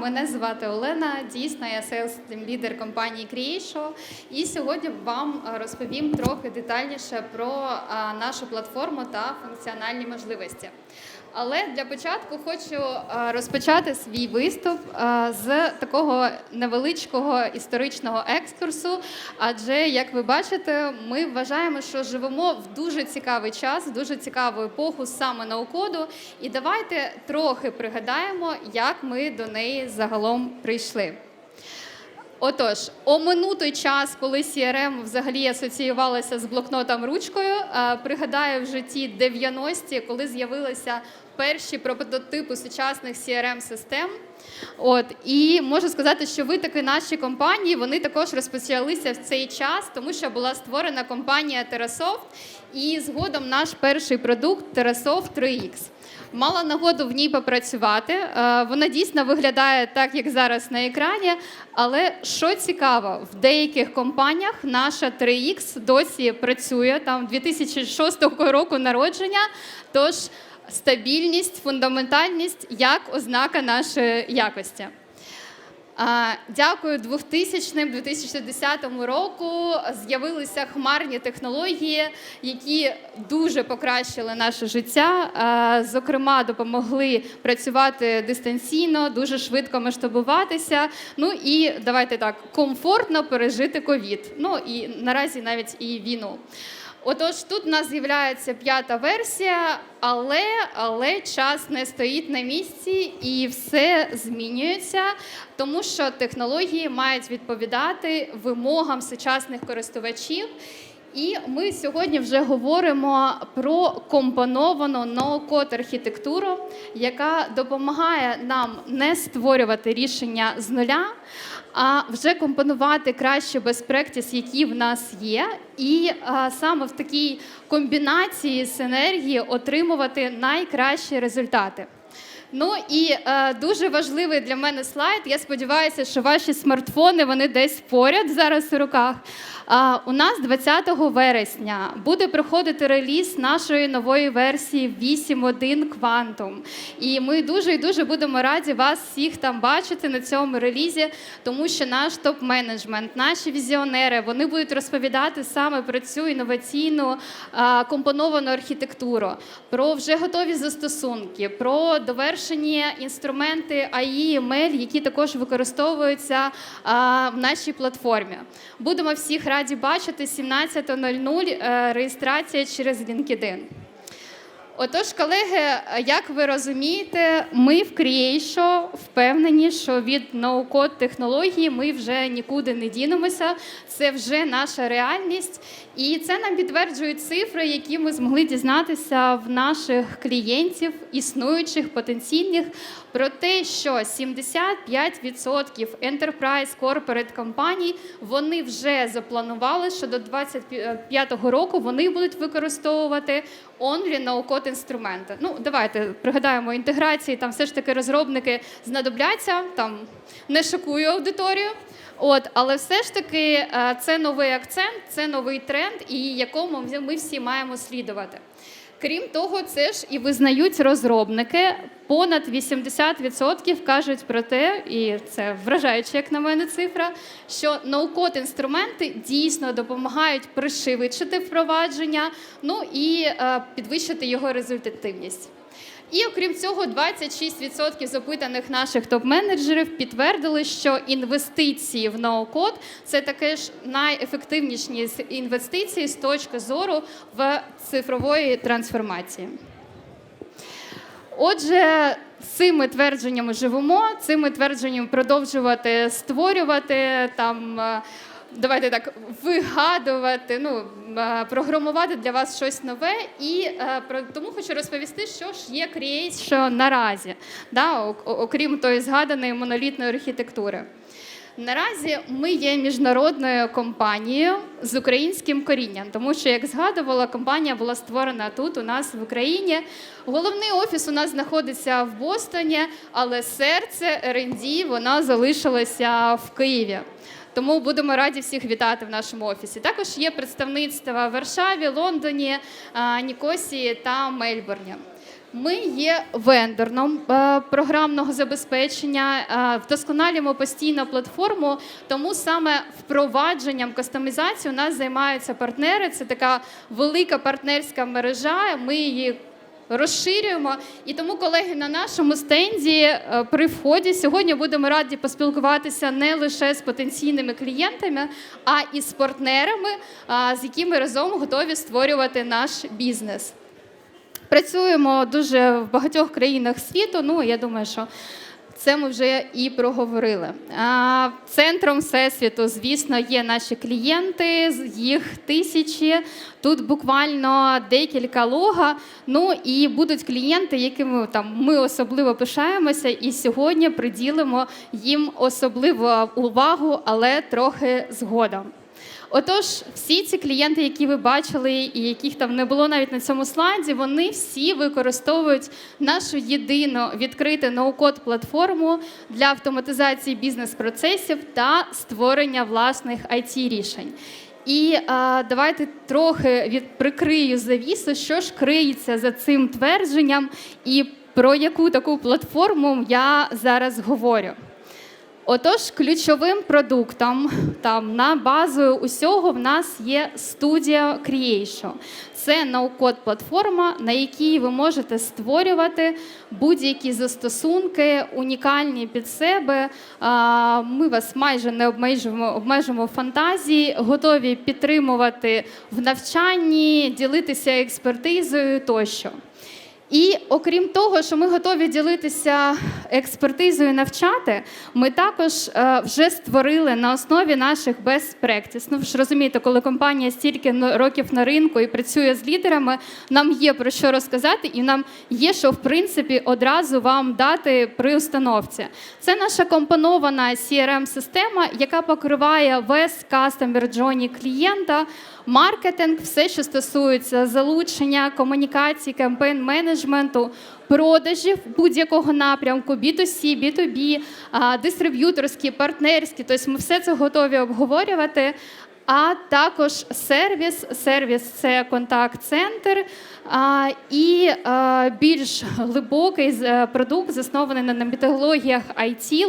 Мене звати Олена. Дійсно, я сейлс лідер компанії Creation. І сьогодні вам розповім трохи детальніше про нашу платформу та функціональні можливості. Але для початку хочу е, розпочати свій виступ е, з такого невеличкого історичного екскурсу. Адже, як ви бачите, ми вважаємо, що живемо в дуже цікавий час, в дуже цікаву епоху саме ноу-коду. І давайте трохи пригадаємо, як ми до неї загалом прийшли. Отож, омину той час, коли CRM взагалі асоціювалася з блокнотом ручкою. Е, Пригадаю в житті 90-ті, коли з'явилися перші прототипи сучасних crm систем От і можу сказати, що ви таки наші компанії вони також розпочалися в цей час, тому що була створена компанія Terrasoft і згодом наш перший продукт Terrasoft 3X. Мала нагоду в ній попрацювати. Е, Вона дійсно виглядає так, як зараз на екрані. Але що цікаво, в деяких компаніях наша 3X досі працює там 2006 року народження. Тож стабільність, фундаментальність як ознака нашої якості. Дякую 2000-2010 року з'явилися хмарні технології, які дуже покращили наше життя. Зокрема, допомогли працювати дистанційно, дуже швидко масштабуватися. Ну і давайте так комфортно пережити ковід. Ну і наразі навіть і війну. Отож, тут у нас з'являється п'ята версія, але але час не стоїть на місці і все змінюється, тому що технології мають відповідати вимогам сучасних користувачів. І ми сьогодні вже говоримо про компоновану ноу-код архітектуру, яка допомагає нам не створювати рішення з нуля, а вже компонувати краще без практис, які в нас є, і а, саме в такій комбінації синергії отримувати найкращі результати. Ну і е, дуже важливий для мене слайд. Я сподіваюся, що ваші смартфони вони десь поряд зараз у руках. А, у нас 20 вересня буде проходити реліз нашої нової версії 8.1 Quantum. І ми дуже і дуже будемо раді вас всіх там бачити на цьому релізі, тому що наш топ-менеджмент, наші візіонери, вони будуть розповідати саме про цю інноваційну а, компоновану архітектуру, про вже готові застосунки, про довершені інструменти AI, ML, які також використовуються в нашій платформі. Будемо всіх раді раді бачити 17.00 е, реєстрація через LinkedIn. Отож, колеги, як ви розумієте, ми в Creation впевнені, що від ноу-код технології ми вже нікуди не дінемося. Це вже наша реальність, і це нам підтверджують цифри, які ми змогли дізнатися в наших клієнтів, існуючих потенційних, про те, що 75% Enterprise Corporate компаній вони вже запланували, що до 2025 року вони будуть використовувати only no-code інструменти. Ну, давайте пригадаємо інтеграції. Там все ж таки розробники знадобляться. Там не шокую аудиторію. От, але все ж таки е, це новий акцент, це новий тренд, і якому ми всі маємо слідувати. Крім того, це ж і визнають розробники. Понад 80% кажуть про те, і це вражаюча, як на мене, цифра, що ноу-код інструменти дійсно допомагають пришвидшити впровадження, ну і е, підвищити його результативність. І окрім цього, 26% з опитаних наших топ-менеджерів підтвердили, що інвестиції в ноу-код – це таке ж найефективніші інвестиції з точки зору в цифрової трансформації. Отже, цими твердженнями живемо, цими твердженнями продовжувати створювати там. Е, давайте так вигадувати, ну програмувати для вас щось нове, і е, про тому хочу розповісти, що ж є Create, що наразі, да, окрім тої згаданої монолітної архітектури. Наразі ми є міжнародною компанією з українським корінням, тому що, як згадувала, компанія була створена тут, у нас в Україні. Головний офіс у нас знаходиться в Бостоні, але серце R&D, вона залишилося в Києві. Тому будемо раді всіх вітати в нашому офісі. Також є представництва в Варшаві, Лондоні, Нікосії та Мельбурні. Ми є вендорном е, програмного забезпечення, е, вдосконалюємо постійно платформу, тому саме впровадженням кастомізації у нас займаються партнери. Це така велика партнерська мережа. Ми її розширюємо. І тому, колеги, на нашому стенді е, при вході сьогодні будемо раді поспілкуватися не лише з потенційними клієнтами, а і з партнерами, з якими разом готові створювати наш бізнес. Працюємо дуже в багатьох країнах світу. Ну я думаю, що це ми вже і проговорили. Центром всесвіту, звісно, є наші клієнти, їх тисячі. Тут буквально декілька лога. Ну і будуть клієнти, якими там ми особливо пишаємося, і сьогодні приділимо їм особливу увагу, але трохи згодом. Отож, всі ці клієнти, які ви бачили, і яких там не було навіть на цьому слайді, вони всі використовують нашу єдину відкриту ноу-код платформу для автоматизації бізнес-процесів та створення власних it рішень. І а, давайте трохи від прикрию завісу, що ж криється за цим твердженням, і про яку таку платформу я зараз говорю. Отож, ключовим продуктом там на базою усього в нас є Studio Creation. Це ноу-код платформа, на якій ви можете створювати будь-які застосунки, унікальні під себе. Ми вас майже не обмежуємо в фантазії, готові підтримувати в навчанні, ділитися експертизою тощо. І окрім того, що ми готові ділитися експертизою, навчати, ми також е, вже створили на основі наших best practice. Ну ви ж розумієте, коли компанія стільки років на ринку і працює з лідерами, нам є про що розказати, і нам є що в принципі одразу вам дати при установці. Це наша компонована CRM-система, яка покриває весь customer journey клієнта, маркетинг, все, що стосується залучення, комунікації, кампейн менеджменту, продажів будь-якого напрямку, B2C, B2B, дистриб'юторські, партнерські. Тобто ми все це готові обговорювати. А також сервіс. Сервіс це контакт-центр і а, більш глибокий е, продукт, заснований на методологіях IT,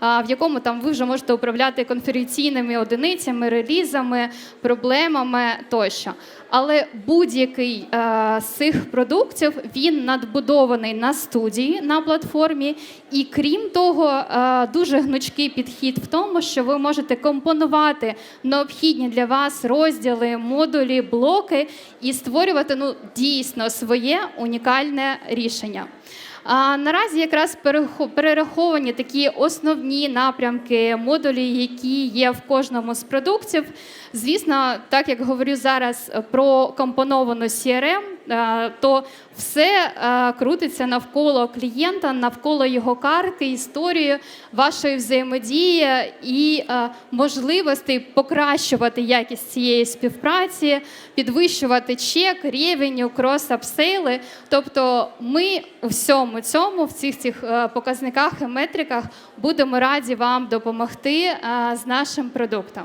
в якому там ви вже можете управляти конференційними одиницями, релізами, проблемами тощо. Але будь-який е, з цих продуктів він надбудований на студії на платформі, і крім того, е, дуже гнучкий підхід в тому, що ви можете компонувати необхідні для вас розділи, модулі, блоки і створювати ну дійсно своє унікальне рішення. А наразі якраз перераховані такі основні напрямки, модулі, які є в кожному з продуктів. Звісно, так як говорю зараз про компоновану CRM, е, то все е, крутиться навколо клієнта, навколо його карти, історії, вашої взаємодії і е, можливостей покращувати якість цієї співпраці, підвищувати чек, рівень, крос-апсейли. Тобто ми у всьому цьому, в цих цих е, показниках і метриках будемо раді вам допомогти е, з нашим продуктом.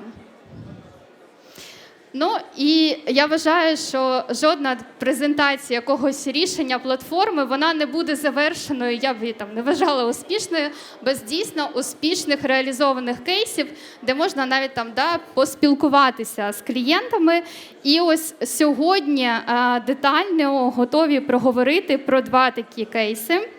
Ну і я вважаю, що жодна презентація якогось рішення платформи вона не буде завершеною. Я б її там не вважала успішною без дійсно успішних реалізованих кейсів, де можна навіть там да, поспілкуватися з клієнтами. І ось сьогодні е, детально готові проговорити про два такі кейси.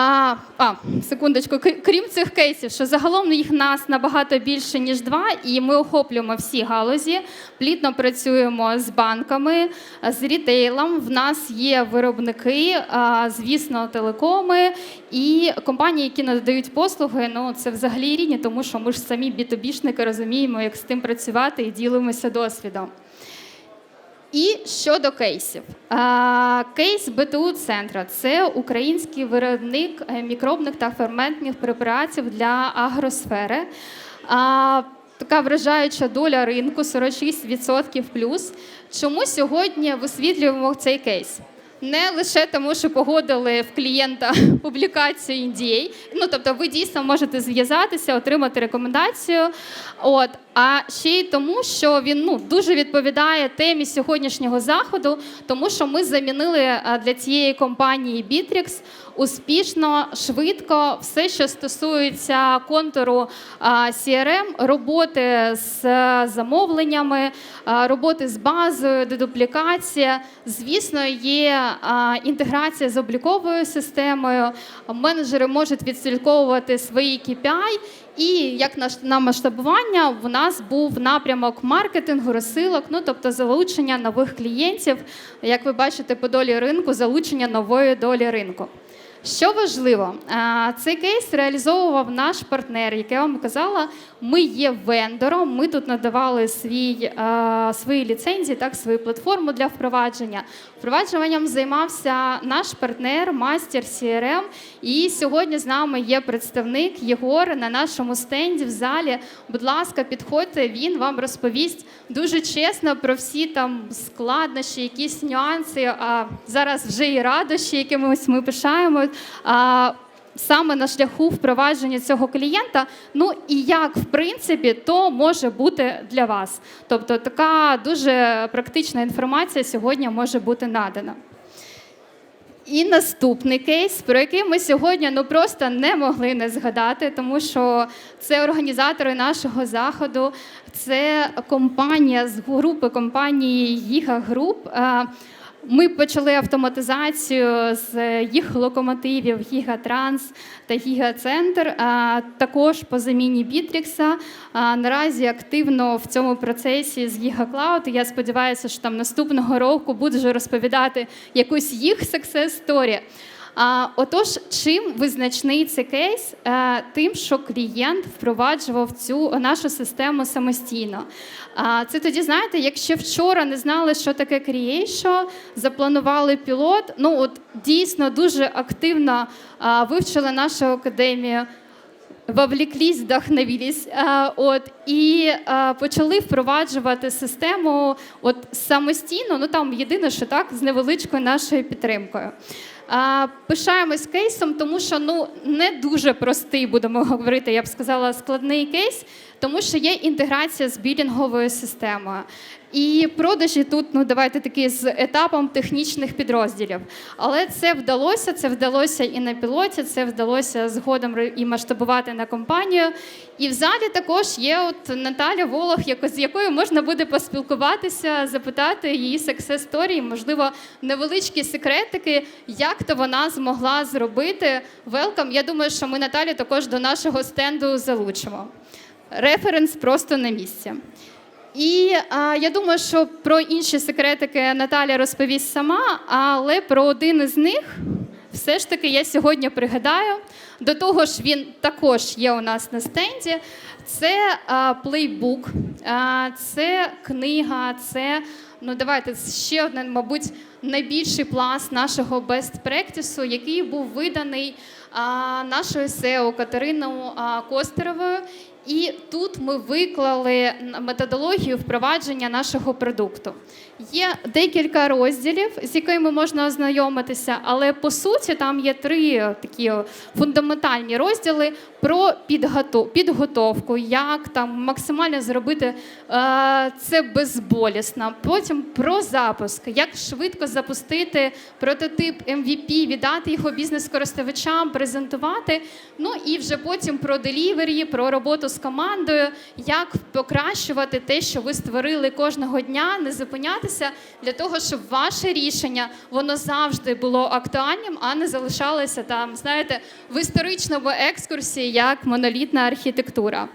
А, а, секундочку, крі- крім цих кейсів, що загалом їх нас набагато більше, ніж два, і ми охоплюємо всі галузі, плідно працюємо з банками, з рітейлом. В нас є виробники, звісно, телекоми і компанії, які надають послуги. Ну це взагалі рідні, тому що ми ж самі бітубішники розуміємо, як з тим працювати і ділимося досвідом. І щодо кейсів, кейс БТУ центра це український виробник е, мікробних та ферментних препаратів для агросфери. Така вражаюча доля ринку 46% плюс. Чому сьогодні висвітлюємо цей кейс? Не лише тому, що погодили в клієнта публікацію NDA, ну тобто ви дійсно можете зв'язатися, отримати рекомендацію. От, а ще й тому, що він ну дуже відповідає темі сьогоднішнього заходу, тому що ми замінили е, для цієї компанії Bittrex успішно, швидко все, що стосується контуру а, CRM, роботи з е, замовленнями, роботи з базою, дедуплікація. Звісно, є інтеграція з обліковою системою. Менеджери можуть відслідковувати свої KPI, і як на, на масштабування в нас був напрямок маркетингу, розсилок, ну тобто залучення нових клієнтів. Як ви бачите, по долі ринку, залучення нової долі ринку. Що важливо, цей кейс реалізовував наш партнер, як я вам казала. Ми є вендором. Ми тут надавали свій, свої ліцензії, так свою платформу для впровадження. Впроваджуванням займався наш партнер, мастер CRM. І сьогодні з нами є представник Єгор на нашому стенді в залі. Будь ласка, підходьте, він вам розповість дуже чесно про всі там складнощі, якісь нюанси. А зараз вже і радощі, якимись ми пишаємо. Саме на шляху впровадження цього клієнта, ну і як в принципі то може бути для вас. Тобто така дуже практична інформація сьогодні може бути надана. І наступний кейс, про який ми сьогодні ну просто не могли не згадати, тому що це організатори нашого заходу, це компанія з групи компанії Гіга Груп. Ми почали автоматизацію з їх локомотивів Гігатранс та Гігацентр, а також по заміні Бітрікса. Наразі активно в цьому процесі з Гігаклауд. Я сподіваюся, що там наступного року буду вже розповідати якусь їх success story. Отож, чим визначний цей кейс? Е, Тим, що клієнт впроваджував цю нашу систему самостійно. Це тоді, знаєте, якщо вчора не знали, що таке Creation, запланували пілот, ну от дійсно дуже активно вивчили нашу академію. Вовлеклись, вдохновились, а, от і почали впроваджувати систему от самостійно. Ну там єдине, що так з невеличкою нашою підтримкою. Пишаємось кейсом, тому що ну не дуже простий, будемо говорити, я б сказала, складний кейс, тому що є інтеграція з білінговою системою. І продажі тут, ну давайте такі з етапом технічних підрозділів. Але це вдалося, це вдалося і на пілоті, це вдалося згодом і масштабувати на компанію. І в залі також є от Наталя Волох, з якою можна буде поспілкуватися, запитати її success story, можливо, невеличкі секретики, як то вона змогла зробити. Велкам. Я думаю, що ми Наталю також до нашого стенду залучимо. Референс просто на місці. І а, я думаю, що про інші секретики Наталя розповість сама, але про один із них все ж таки я сьогодні пригадаю. До того ж, він також є у нас на стенді. Це а, плейбук, а, це книга, це ну давайте ще один, мабуть, найбільший пласт нашого best practice, який був виданий а, нашою SEO Катериною Костеровою. І тут ми виклали методологію впровадження нашого продукту. Є декілька розділів, з якими можна ознайомитися, але по суті там є три такі фундаментальні розділи про підготовку, як там максимально зробити е, це безболісно. Потім про запуск, як швидко запустити прототип MVP, віддати його бізнес-користувачам, презентувати. Ну і вже потім про делівері, про роботу з командою, як покращувати те, що ви створили кожного дня, не зупинятися для того, щоб ваше рішення воно завжди було актуальним, а не залишалося там, знаєте, в історичному екскурсі як монолітна архітектура.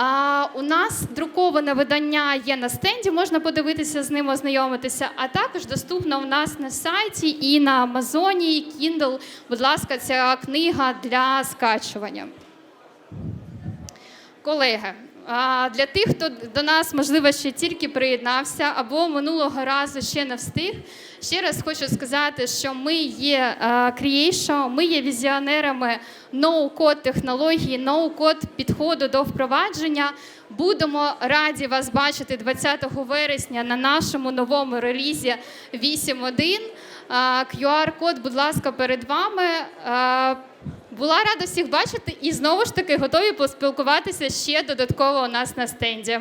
А у нас друковане видання є на стенді, можна подивитися з ним, ознайомитися. А також доступно у нас на сайті і на Амазоні, і Kindle. Будь ласка, ця книга для скачування. Колеги, для тих, хто до нас, можливо, ще тільки приєднався або минулого разу ще не встиг, ще раз хочу сказати, що ми є е, Creation, ми є візіонерами ноу-код технології, ноу-код підходу до впровадження. Будемо раді вас бачити 20 вересня на нашому новому релізі 8.1. Е, QR-код, будь ласка, перед вами. Була рада всіх бачити і знову ж таки готові поспілкуватися ще додатково у нас на стенді.